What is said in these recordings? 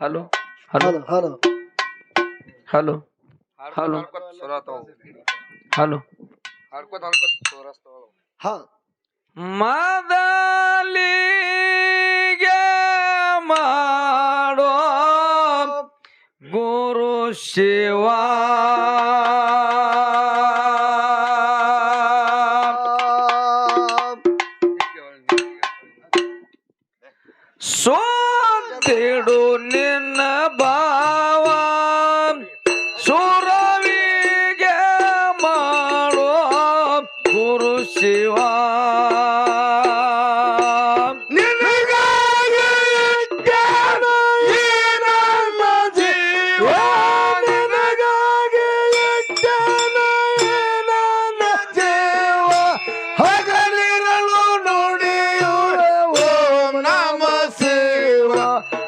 Hello hello hello hello hello hello मदली मारो गुरु शिवा। ಸೋಂತಿಡು ನಿನ್ನ ಭಾವ.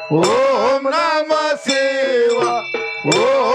ઓમ નમ શિવા ઓમ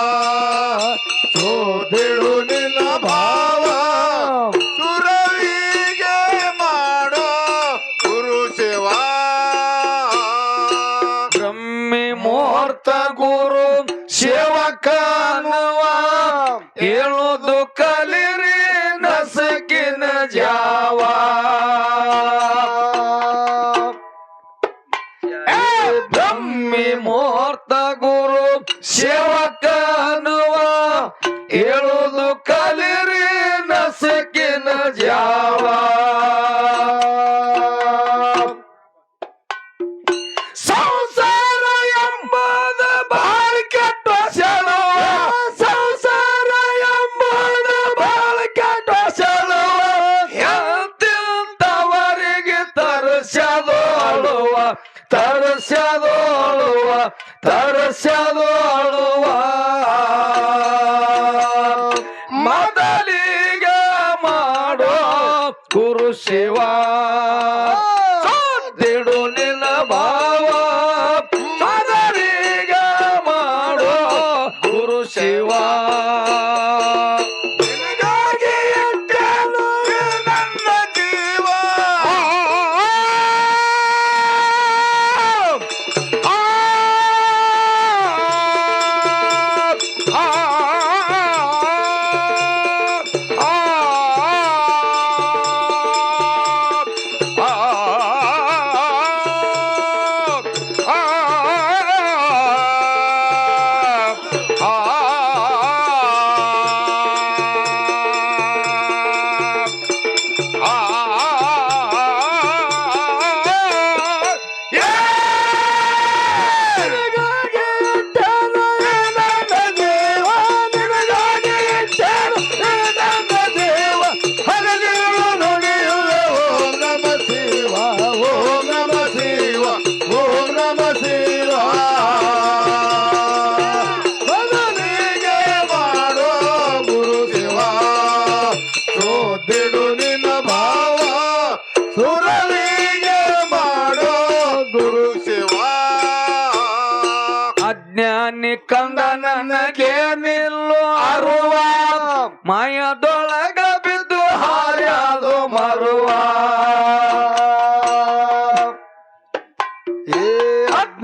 ಅಕ್ಕನವ ಏಳುದು ಕಲಿರಿ ನಸಕಿನ ಜಾವ. ಸಂಸಾರ ಎಂಬದ ಬಾಳ ಕೆಟ್ಟ ಸಂಸಾರ ಎಂಬದ ಬಾಳ ಕೆಟ್ಟ ಶಳವ ಎಂತಿಂತವರಿಗೆ ತರಸದೋಳುವ ತರಸದೋಳುವ ಗುರು ಶಿವ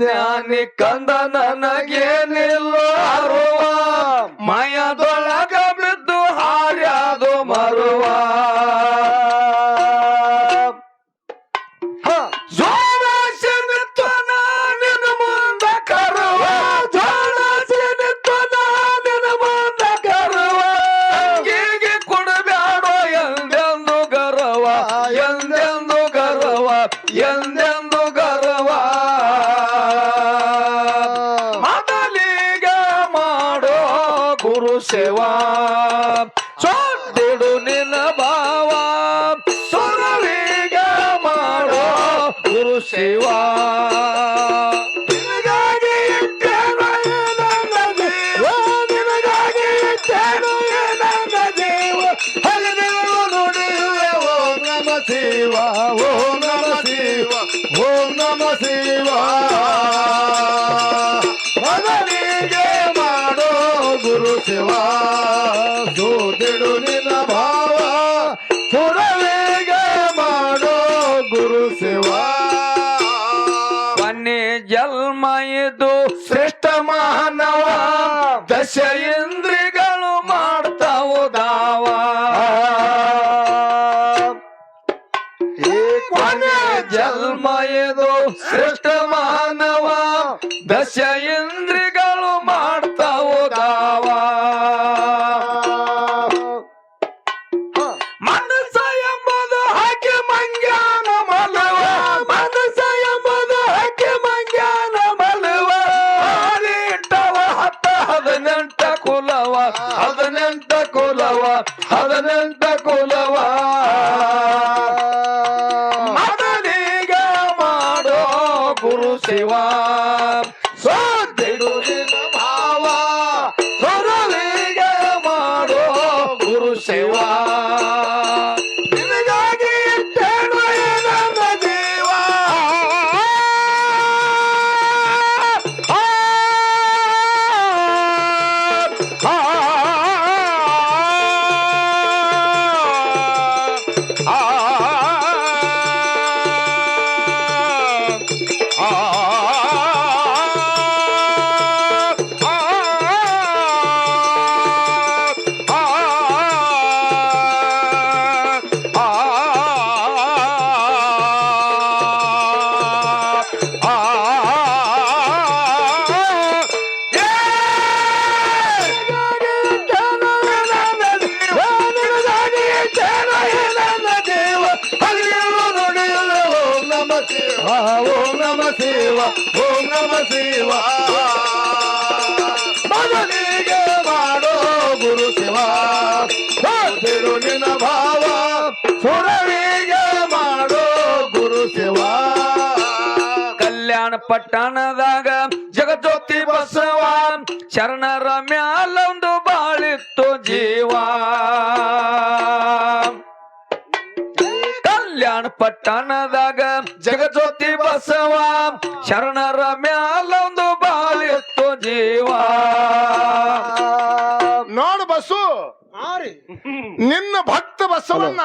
ಅಜ್ಞಾನಿ ಕಂದ ನನಗೇನಿಲ್ಲ ಮಾಯದೊಳಗ ಬಿದ್ದು ಹಾರ್ಯಾದು ಮರುವ. ಗುರು ಗುರು ಸೇವಾ ಸೋದಿಡು ನಿನ್ನ ಭಾವ ಸುರವೇಗ ಮಾಡೋ ಗುರು ಸೇವಾ. ಬನ್ನಿ ಜನ್ಮ ಇದು ಶ್ರೇಷ್ಠ ಮಾನವ ದಶ ಇಂದ್ರಿಗಳು ಮಾಡ್ತಾವು ದಾವ ಜನ್ಮ ಇದು ಶ್ರೇಷ್ಠ ಮಾನವ ದಶ ಇಂದ್ರಿಗಳು ಗುರು ಶಿವ ನಮ ಶಿವ ಮೊದಲಿಗೆ ಮಾಡೋ ಗುರು ಶಿವ. ಸೋತಿರು ನಿನ್ನ ಭಾವ. ಸುರವಿಗೆ ಮಾಡೋ ಗುರು ಶಿವ. ಕಲ್ಯಾಣ ಪಟ್ಟಣದಾಗ ಜಗಜ್ಯೋತಿ ಬಸವ. ಶರಣರ ಮ್ಯಾಲೊಂದು ಬಾಳಿತ್ತು ಜೀವ. ಕಲ್ಯಾಣ ಪಟ್ಟಣದಾಗ ಜಗಜ್ಯೋತಿ ಬಸವ ಶರಣರ ಮ್ಯಾಲೊಂದು ಬಾಲಿತ್ತು ಜೀವ. ನೋಡು ಬಸ್ಸು ಹಾ ರೀ. ನಿನ್ನ ಭಕ್ತ ಬಸವಣ್ಣ.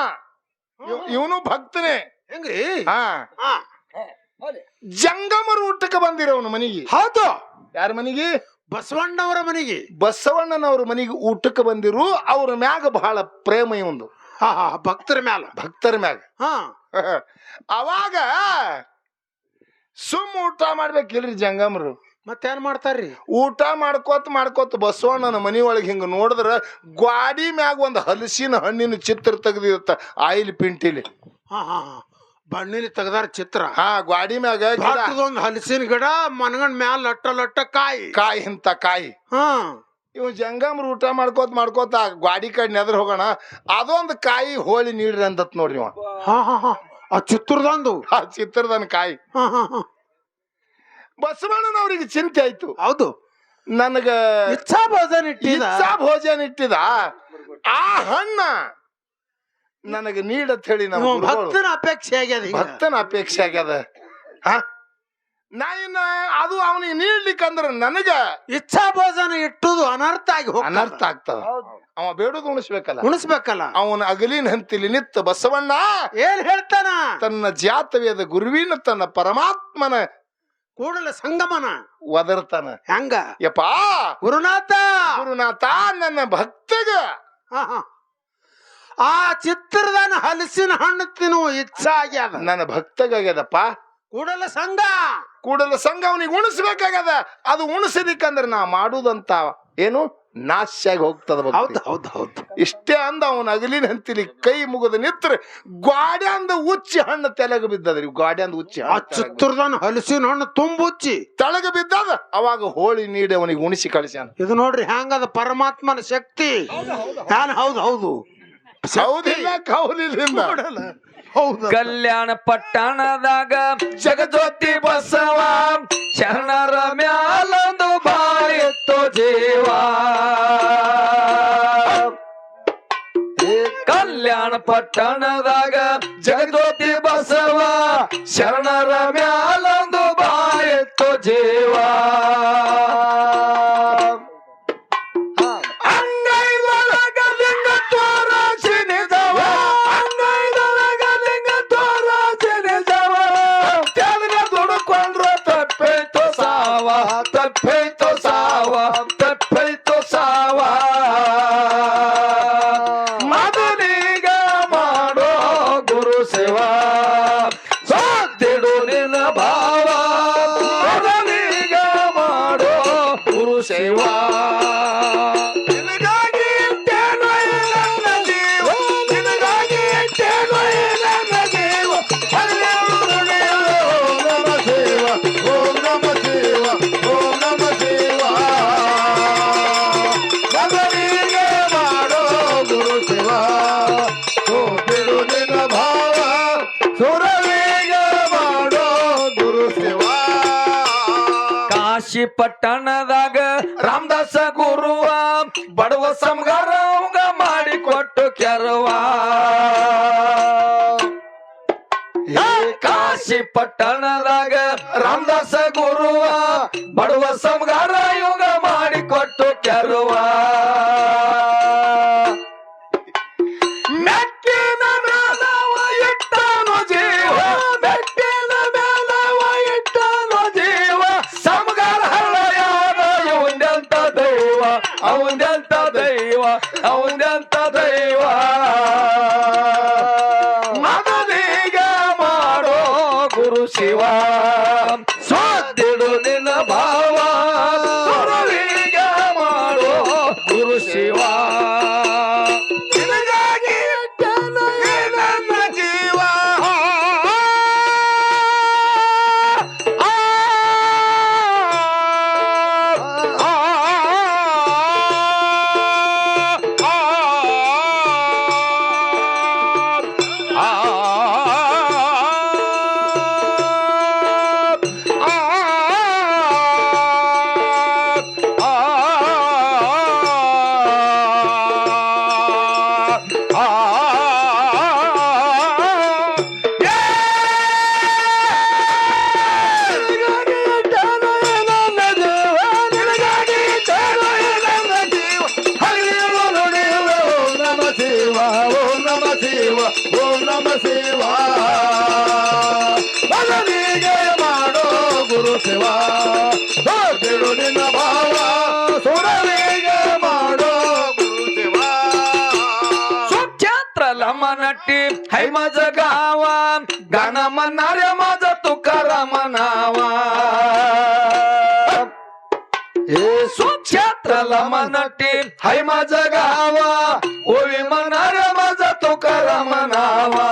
ಇವನು ಭಕ್ತನೇ. ಹೆಂಗ್ರಿ? ಹಾ. ಹಾ ಜಂಗಮರ ಊಟಕ್ಕೆ ಬಂದಿರೋನು ಮನೆಗೆ. ಹೌದು. ಯಾರ ಮನೆಗೆ? ಬಸವಣ್ಣವರ ಮನೆಗೆ. ಬಸವಣ್ಣನವ್ರ ಮನೆಗೆ ಊಟಕ್ಕೆ ಬಂದಿರು ಅವ್ರ ಮ್ಯಾಗ ಬಹಳ ಪ್ರೇಮ ಇವಂದು. ಹಾ ಹಾ ಭಕ್ತರ ಮ್ಯಾಲ. ಭಕ್ತರ ಮ್ಯಾಗ. ಹಾ. ಅವಾಗ ಸುಮ್ ಊಟ ಮಾಡ್ಬೇಕಿಲ್ರಿ ಜಂಗಮರು. ಮತ್ತೇನ್ ಮಾಡ್ತಾರ್ರಿ? ಊಟ ಮಾಡ್ಕೋತ ಮಾಡ್ಕೋತ ಬಸವಣ್ಣನ ಮನಿ ಒಳಗೆ ಹಿಂಗ ನೋಡಿದ್ರ ಗ್ವಾಡಿ ಮ್ಯಾಗ ಒಂದು ಹಲಸಿನ ಹಣ್ಣಿನ ಚಿತ್ರ ತೆಗ್ದಿರುತ್ತ ಆಯಿಲ್ ಪಿಂಟಿಲಿ. ಹಾ ಹಾ ಹಾ. ಬಣ್ಣಿಲಿ ತೆಗ್ದಾರ ಚಿತ್ರ. ಹಾ ಗ್ವಾಡಿ ಮ್ಯಾಗ ಗಿಡ. ಒಂದು ಹಲಸಿನ ಗಿಡ ಮನಗಂಡ್ ಮ್ಯಾಲ ಲಟ್ಟ ಲಟ್ಟ ಕಾಯಿ. ಕಾಯಿ ಇಂತ ಕಾಯಿ. ಹಾ. ಇವ್ ಜಂಗಮ್ರು ಊಟ ಮಾಡ್ಕೋತ ಮಾಡ್ಕೋತ ಆ ಗ್ವಾಡಿ ಕಡೆ ನೆದ್ರ ಹೋಗೋಣ. ಅದೊಂದು ಕಾಯಿ ಹೋಳಿ ನೀಡ್ರಿ ಅಂದತ್ ನೋಡ್ರಿ ಇವ. ಹಾ ಹಾ ಹಾ. ಆ ಚಿತ್ರದೊಂದು. ಆ ಚಿತ್ರದನ್ ಕಾಯಿ. ಹಾ ಹಾ ಹಾ. ಬಸವಣ್ಣನವ್ರಿಗೆ ಚಿಂತೆ ಆಯ್ತು. ಹೌದು. ನನಗ ಇಚ್ಛಾ ಭೋಜನ ಇಟ್ಟಿದ. ಇಚ್ಛಾ ಭೋಜನ ಇಟ್ಟಿದ. ಆ ಹಣ್ಣ ನನಗ ನೀಡತ್ ಹೇಳಿ ನಮ್ಮ ಗುರುಗಳು. ಭಕ್ತನ ಅಪೇಕ್ಷೆ ಆಗ್ಯದ ಈಗ. ಭಕ್ತನ ಅಪೇಕ್ಷೆ ಆಗ್ಯದ. ಹಾ? ನಾ ಇನ್ನ ಅದು ಅವನಿಗೆ ನೀಡ್ಲಿಕ್ಕಂದ್ರ ನನಗ ಇಚ್ಛಾ ಭೋಜನ ಇಟ್ಟುದು ಅನರ್ಥ ಆಗಿ ಹೋಗ್ತದ. ಅನರ್ಥ ಆಗ್ತದ. ಅವ ಬೇಡೋದು ಉಣಿಸ್ಬೇಕಲ್ಲ. ಉಣಿಸ್ಬೇಕಲ್ಲ. ಅವನ ಅಗಲಿನ ಹಂತಿಲಿ ನಿತ್ತ ಬಸವಣ್ಣ ಏನ್ ಹೇಳ್ತಾನ? ತನ್ನ ಜಾತವ್ಯದ ಗುರುವಿನ ತನ್ನ ಪರಮಾತ್ಮನ ಕೂಡಲ ಸಂಗಮನ. ಒದರ್ತಾನ. ಹೆಂಗ? ಯಪ್ಪಾ! ಗುರುನಾಥ! ಗುರುನಾಥ ನನ್ನ ಭಕ್ತಗ. ಆ ಚಿತ್ರದನ ಹಲಸಿನ ಹಣ್ಣು ತಿನ್ನುವ ಇಚ್ಛಾ ಆಗ್ಯದ. ನನ್ನ ಭಕ್ತಗಾಗ್ಯದಪ್ಪ ಕೂಡಲ ಸಂಘ. ಕೂಡಲ ಸಂಘ ಅವನಿಗೆ ಉಣಿಸ್ಬೇಕಾಗ್ಯದ. ಅದು ಉಣಿಸಲಿಕ್ಕಂದ್ರೆ ನಾ ಮಾಡುದಂತ ಏನು? ನಾಶ ಆಗಿ ಹೋಗ್ತದ ಹೌದು ಹೌದು ಹೌದ್. ಇಷ್ಟೇ ಅಂದ ಅವನ ಅಗಲಿನ ಹಂತಿಲಿ ಕೈ ಮುಗಿದ ನಿತ್ರ ಗಾಡ್ಯಾಂದ ಉಚ್ಚಿ ಹಣ್ಣು ತೆಲಗ ಬಿದ್ದದ್ರಿ ಗಾಡ್ಯಾಂದ ಉಚ್ಚಿ ಆ. ಚಿತ್ರದಾನ ಹಲಸಿನ ಹಣ್ಣು ತುಂಬುಚ್ಚಿ ತೆಳಗ ಬಿದ್ದದ ಅವಾಗ ಹೋಳಿ ನೀಡಿ ಅವನಿಗೆ ಉಣಿಸಿ ಕಳಿಸ್ಯಾನ. ಇದು ನೋಡ್ರಿ ಹ್ಯಾಂಗದ ಪರಮಾತ್ಮನ ಶಕ್ತಿ. ನಾನು ಹೌದು ಹೌದು. ಹೌದಿಲ್ಲ ಕೌಲಿಲ್ಲ. ಕಲ್ಯಾಣ ಪಟ್ಟಣದಾಗ ಜಗಜ್ಯೋತಿ ಬಸವ ಶರಣರ ಮ್ಯಾಲೊಂದು ಬಾಳಿತ್ತು ಜೀವ. ಕಲ್ಯಾಣ ಪಟ್ಟಣದಾಗ ಜಗಜ್ಯೋತಿ ಬಸವ ಶರಣರ ಮ್ಯಾಲೊಂದು ಬಾಳಿತ್ತು ಜೀವ. ಪಟ್ಟಣದಾಗ ರಾಮದಾಸ ಗುರುವ ಬಡವ ಸಂಗಾರ ಮಾಡಿ ಮಾಡಿಕೊಟ್ಟು ಕೆರವ. ಕಾಶಿ ಪಟ್ಟಣದಾಗ ರಾಮದಾಸ ಗುರುವ ಬಡವ ಸಂಗಾರ ಯೋಗ ಮಾಡಿಕೊಟ್ಟು ಕೆರವ. ದೈವ ಅವಂದೆಂತ है माझ गावा गाणं म्हणणाऱ्या माझा तुकारा म्हणावा हे सुक्षेत्राला म्हणते है माझ गावा ओळी म्हणणाऱ्या माझा तुकारा म्हणावा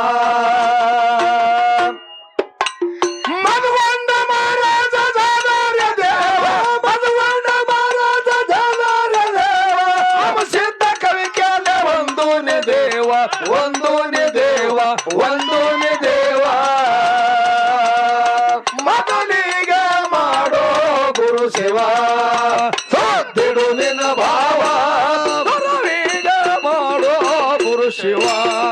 ಗುರು ಶಿವ ನಿನಗಾಗಿ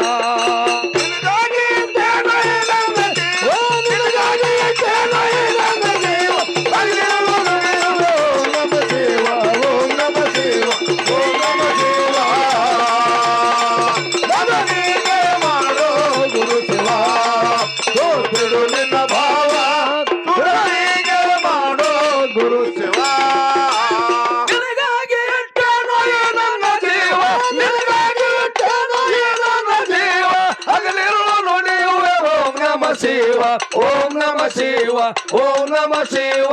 ಶಿವ ಓಂ ನಮ ಶಿವ ಓಂ ನಮ ಶಿವ